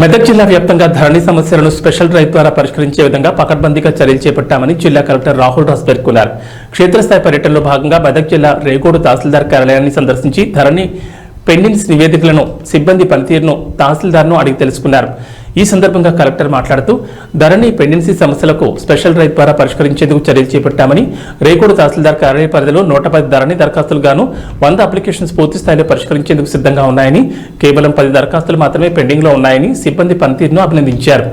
మెదక్ జిల్లా వ్యాప్తంగా ధరణి సమస్యలను స్పెషల్ డ్రైవ్ ద్వారా పరిష్కరించే విధంగా పకడ్బందీగా చర్యలు చేపట్టామని జిల్లా కలెక్టర్ రాహుల్ రాజ్ పేర్కొన్నారు. క్షేత్రస్థాయి పర్యటనలో భాగంగా మెదక్ జిల్లా రేగోడు తహసీల్దార్ కార్యాలయాన్ని సందర్శించి ధరణి పెండింగ్స్ నివేదికలను సిబ్బంది పనితీరును తహసీల్దార్ను అడిగి తెలుసుకున్నారు. ఈ సందర్భంగా కలెక్టర్ మాట్లాడుతూ ధరణి పెండెన్సీ సమస్యలకు స్పెషల్ రైడ్ ద్వారా పరిష్కరించేందుకు చర్యలు చేపట్టామని రేకోడు తహసీల్దార్ కార్యాలయ పరిధిలో నూట పది ధరణి దరఖాస్తులుగాను వంద అప్లికేషన్స్ పూర్తి స్థాయిలో పరిష్కరించేందుకు సిద్ధంగా ఉన్నాయని కేవలం పది దరఖాస్తులు మాత్రమే పెండింగ్లో ఉన్నాయని సిబ్బంది పనితీరును అభినందించారు.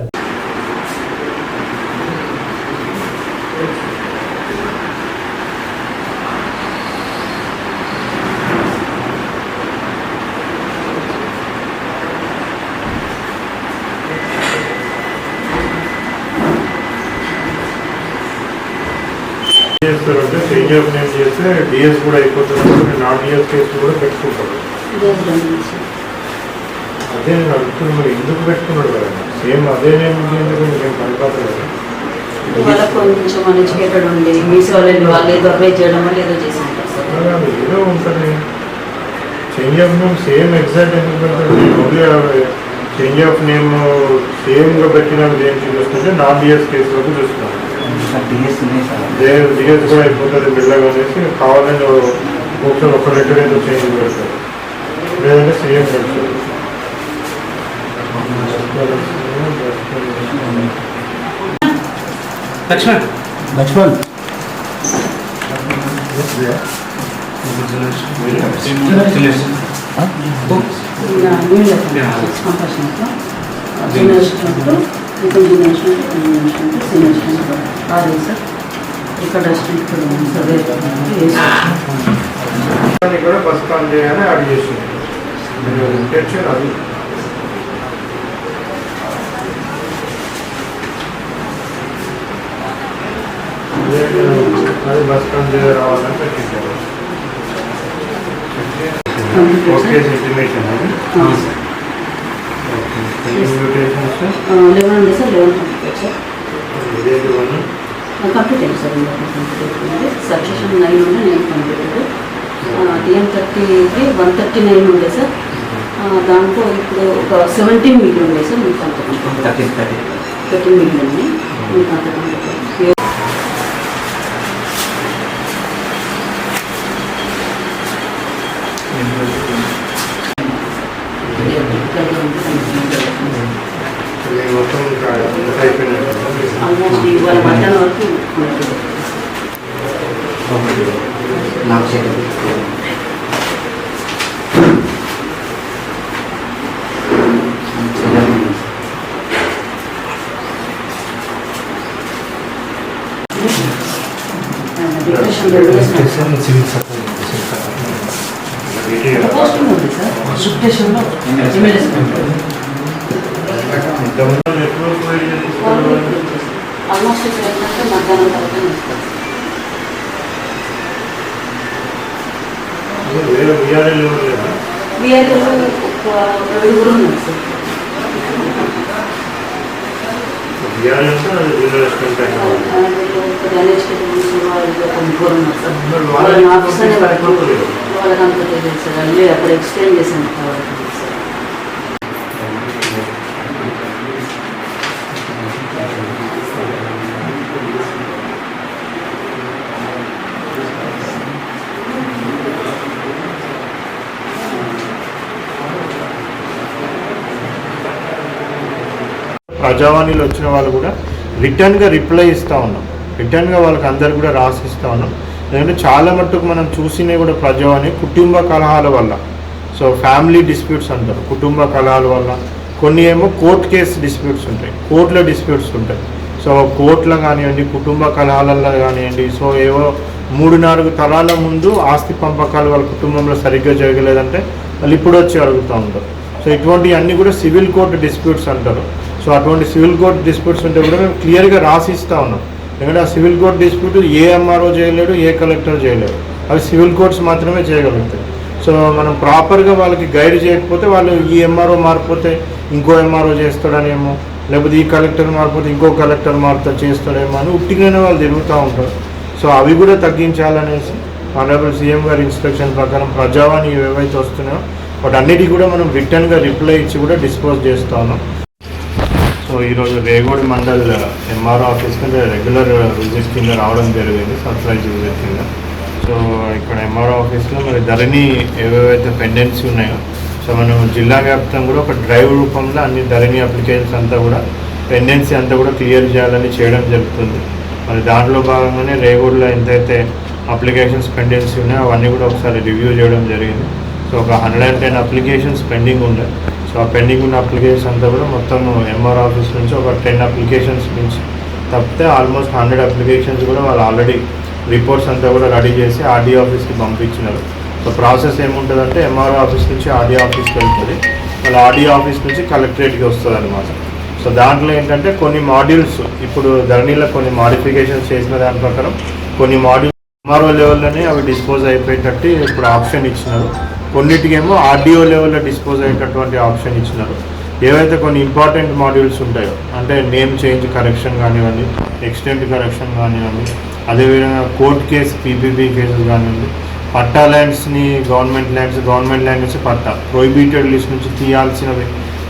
చేస్తారంటే చేంజ్ ఆఫ్ నేమ్ చేస్తే డిఎస్ కూడా అయిపోతుంది. నాన్ డిఎస్ కేసు కూడా పెట్టుకుంటారు. అదే నేను అడుగుతున్నాను మరి ఎందుకు పెట్టుకున్నాడు కదా? సేమ్ అదే నేమ్ ఎందుకు నేను వాళ్ళ కొంచెం అన్ఎడ్యుకేటెడ్ ఉండి మీసో వాళ్ళు ఏదో అప్లై చేయడం వల్ల ఏదో చేసి ఏదో ఉంటుంది change of name same exact ఎందుకు పెడతాడు ఓన్లీ చేంజ్ ఆఫ్ నేమ్ సేమ్గా పెట్టినది ఏంటి చూస్తుంటే నాన్ డిఎస్ కేసులకు చూస్తున్నాను డిఎస్ కూడా అయిపోతుంది బిల్డగా అనేసి కావాలని ఒకసారి ఒక లెటర్ ఏదో చేంజ్ పెడతారు. లేదంటే పెడతారు. Lakshman. Laxman. Compulsion junior student ఇంకా junior student junior student senior student ఆరు సార్ ఇక్కడ స్టూడెంట్ కూడా ఉంది సార్ వేరే దాన్ని కూడా బస్ కాల్ చేయాలని యాడ్ చేసింది ఇంటెన్షన్ అది అది బస్ కాల్ చేయ రావాలని పెట్టించారు ఓకే ఇంటిమేషన్ అది ఇన్విటేషన్స్ లెవెన్ ఉంది sir eleven complete sir. Complete అయింది సార్ కంప్లీట్ సక్సెషన్ నైన్ ఉండే నేను కంప్లీట్ టీఎం థర్టీకి వన్ థర్టీ నైన్ ఉండే సార్. దాంట్లో ఇప్పుడు ఒక సెవెంటీన్ మిగిలి ఉండే సార్ మీకు అంత థర్టీన్ మిగిలి ఉంది. మీకు అంత కంప్లీట్ ఇది మొత్తం ఇంకా ఇంత అయిపోయినట్టు ఆల్మోస్ట్ ఇవాళ మధ్యాహ్నం వరకు డిప్రెషన్ ఉంది సార్ ఆల్మోస్ట్ ఇప్పుడు ఏంటంటే మధ్యాహ్నం తర్వాత ఇస్తారు వేరే విఆర్ఎల్ ఉన్నారు సార్ వాళ్ళకి అంత తెలియదు సార్. అన్నీ అక్కడ ఎక్స్ప్లెయిన్ చేశాను సార్ ప్రజావాణిలో వచ్చిన వాళ్ళు కూడా రిటర్న్గా రిప్లై ఇస్తూ ఉన్నాం. రిటర్న్గా వాళ్ళకి అందరు కూడా రాసిస్తూ ఉన్నాం. ఎందుకంటే చాలా మట్టుకు మనం చూసినవి కూడా ప్రజావాణి కుటుంబ కలహాల వల్ల. సో ఫ్యామిలీ డిస్ప్యూట్స్ అంటారు. కుటుంబ కలహాల వల్ల. కొన్ని ఏమో కోర్ట్ కేసు డిస్ప్యూట్స్ ఉంటాయి. కోర్టులో డిస్ప్యూట్స్ ఉంటాయి. సో కోర్టులో కానివ్వండి కుటుంబ కలహాలలో కానివ్వండి సో ఏవో మూడు నాలుగు తరాల ముందు ఆస్తి పంపకాలు వాళ్ళ కుటుంబంలో సరిగ్గా జరగలేదంటే వాళ్ళు ఇప్పుడు వచ్చి అడుగుతూ ఉంటారు. సో ఇటువంటివి అన్నీ కూడా సివిల్ కోర్టు డిస్ప్యూట్స్ అంటారు. సో అటువంటి సివిల్ కోర్ట్ డిస్ప్యూట్స్ ఉంటే కూడా మేము క్లియర్గా రాసిస్తూ ఉన్నాం. ఎందుకంటే ఆ సివిల్ కోర్ట్ డిస్ప్యూట్ ఏ ఎంఆర్ఓ చేయలేడు ఏ కలెక్టర్ చేయలేడు. అవి సివిల్ కోర్ట్స్ మాత్రమే చేయగలుగుతాయి. సో మనం ప్రాపర్గా వాళ్ళకి గైడ్ చేయకపోతే వాళ్ళు ఈ ఎంఆర్ఓ మారిపోతే ఇంకో ఎంఆర్ఓ చేస్తాడనేమో లేకపోతే ఈ కలెక్టర్ మారిపోతే ఇంకో కలెక్టర్ మారుతా చేస్తాడేమో అని ఉట్టిగానే వాళ్ళు తిరుగుతూ ఉంటారు. సో అవి కూడా తగ్గించాలనేసి ఆనరబుల్ సీఎం గారి ఇన్స్ట్రక్షన్ ప్రకారం ప్రజావాణి ఏవైతే వస్తున్నాయో వాటి అన్నిటికీ కూడా మనం రిటర్న్గా రిప్లై ఇచ్చి కూడా డిస్పోజ్ చేస్తా ఉన్నాం. సో ఈరోజు రేగోడి మండల్ ఎంఆర్ఓ ఆఫీస్ కింద రెగ్యులర్ విజిట్ కింద రావడం జరిగింది సర్ప్రైజ్ విజిట్ కింద. సో ఇక్కడ ఎంఆర్ఓ ఆఫీస్లో మరి ధరణి ఏవేవైతే పెండెన్సీ ఉన్నాయో సో మనం జిల్లా వ్యాప్తంగా కూడా ఒక డ్రైవ్ రూపంలో అన్ని ధరణి అప్లికేషన్స్ అంతా కూడా పెండెన్సీ అంతా కూడా క్లియర్ చేయాలని చేయడం జరుగుతుంది. మరి దాంట్లో భాగంగానే రేగోడ్లో ఎంతైతే అప్లికేషన్స్ పెండెన్సీ ఉన్నాయో అవన్నీ కూడా ఒకసారి రివ్యూ చేయడం జరిగింది. సో ఒక hundred and ten applications pending ఉండే. సో ఆ పెండింగ్ ఉన్న అప్లికేషన్స్ అంతా కూడా మొత్తం ఎంఆర్ ఆఫీస్ నుంచి ఒక టెన్ అప్లికేషన్స్ నుంచి. తప్పితే ఆల్మోస్ట్ హండ్రెడ్ అప్లికేషన్స్ కూడా వాళ్ళు ఆల్రెడీ రిపోర్ట్స్ అంతా కూడా రెడీ చేసి ఆర్డీ ఆఫీస్కి పంపించినారు. సో ప్రాసెస్ ఏముంటుందంటే ఎంఆర్ఓ ఆఫీస్ నుంచి ఆర్డీ ఆఫీస్కి వెళ్తుంది. వాళ్ళ ఆర్డీ ఆఫీస్ నుంచి కలెక్టరేట్కి వస్తుంది అనమాట సో దాంట్లో ఏంటంటే కొన్ని మాడ్యూల్స్ ఇప్పుడు ధరణిలో కొన్ని మాడిఫికేషన్స్ చేసిన దాని ప్రకారం కొన్ని మాడ్యూల్స్ ఎంఆర్ఓ లెవెల్లోనే అవి డిస్పోజ్ అయిపోయేటట్టు ఇప్పుడు ఆప్షన్ ఇచ్చినారు. కొన్నిటికేమో ఆర్డీఓ లెవెల్లో డిస్పోజ్ అయ్యేటటువంటి ఆప్షన్ ఇచ్చినారు. ఏవైతే కొన్ని ఇంపార్టెంట్ మాడ్యూల్స్ ఉంటాయో అంటే నేమ్ చేంజ్ కరెక్షన్ కానివ్వండి ఎక్స్టెంట్ కరెక్షన్ కానివ్వండి అదేవిధంగా కోర్ట్ కేసు పీపీపీ కేసులు కానివ్వండి patta ల్యాండ్స్ని government lands government lands patta prohibited list నుంచి తీయాల్సినవి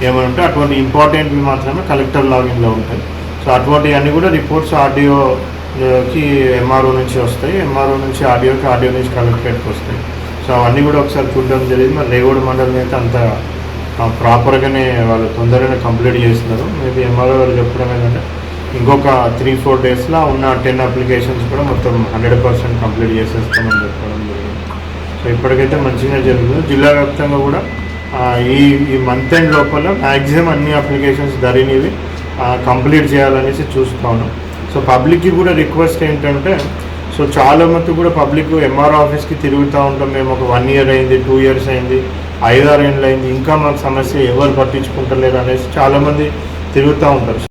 ఏమైనా ఉంటే అటువంటి ఇంపార్టెంట్వి మాత్రమే కలెక్టర్ లాగిన్లో ఉంటాయి. సో అటువంటివన్నీ కూడా రిపోర్ట్స్ ఆర్డీఓకి ఎంఆర్ఓ నుంచి వస్తాయి. ఎంఆర్ఓ నుంచి ఆర్డీఓకి ఆర్డీఓ నుంచి కలెక్టరేట్కి వస్తాయి. సో అవన్నీ కూడా ఒకసారి చూడడం జరిగింది. మరి రేగోడ్ మండలం అయితే అంత ప్రాపర్గానే వాళ్ళు తొందరగానే కంప్లీట్ చేస్తున్నారు. మేబీ ఎంఆర్ఓ వాళ్ళు చెప్పడం ఏంటంటే ఇంకొక త్రీ ఫోర్ డేస్లో ఉన్న టెన్ అప్లికేషన్స్ కూడా మొత్తం హండ్రెడ్ పర్సెంట్ కంప్లీట్ చేసేస్తామని చెప్పడం జరిగింది. సో ఇప్పటికైతే మంచిగా జరుగుతుంది. జిల్లా వ్యాప్తంగా కూడా ఈ ఈ మంత్ ఎండ్ లోపల మ్యాక్సిమం అన్ని అప్లికేషన్స్ ధరినివి కంప్లీట్ చేయాలనేసి చూస్తా ఉన్నాం. సో పబ్లిక్కి కూడా రిక్వెస్ట్ ఏంటంటే సో చాలా మటుకు కూడా పబ్లిక్ ఎంఆర్ఓ ఆఫీస్కి తిరుగుతూ ఉంటాం. మేము ఒక వన్ ఇయర్ అయింది టూ ఇయర్స్ అయింది ఐదారు ఏళ్ళు అయింది. ఇంకా మాకు సమస్య ఎవరు పట్టించుకుంటలేరు అనేసి చాలామంది తిరుగుతూ ఉంటారు.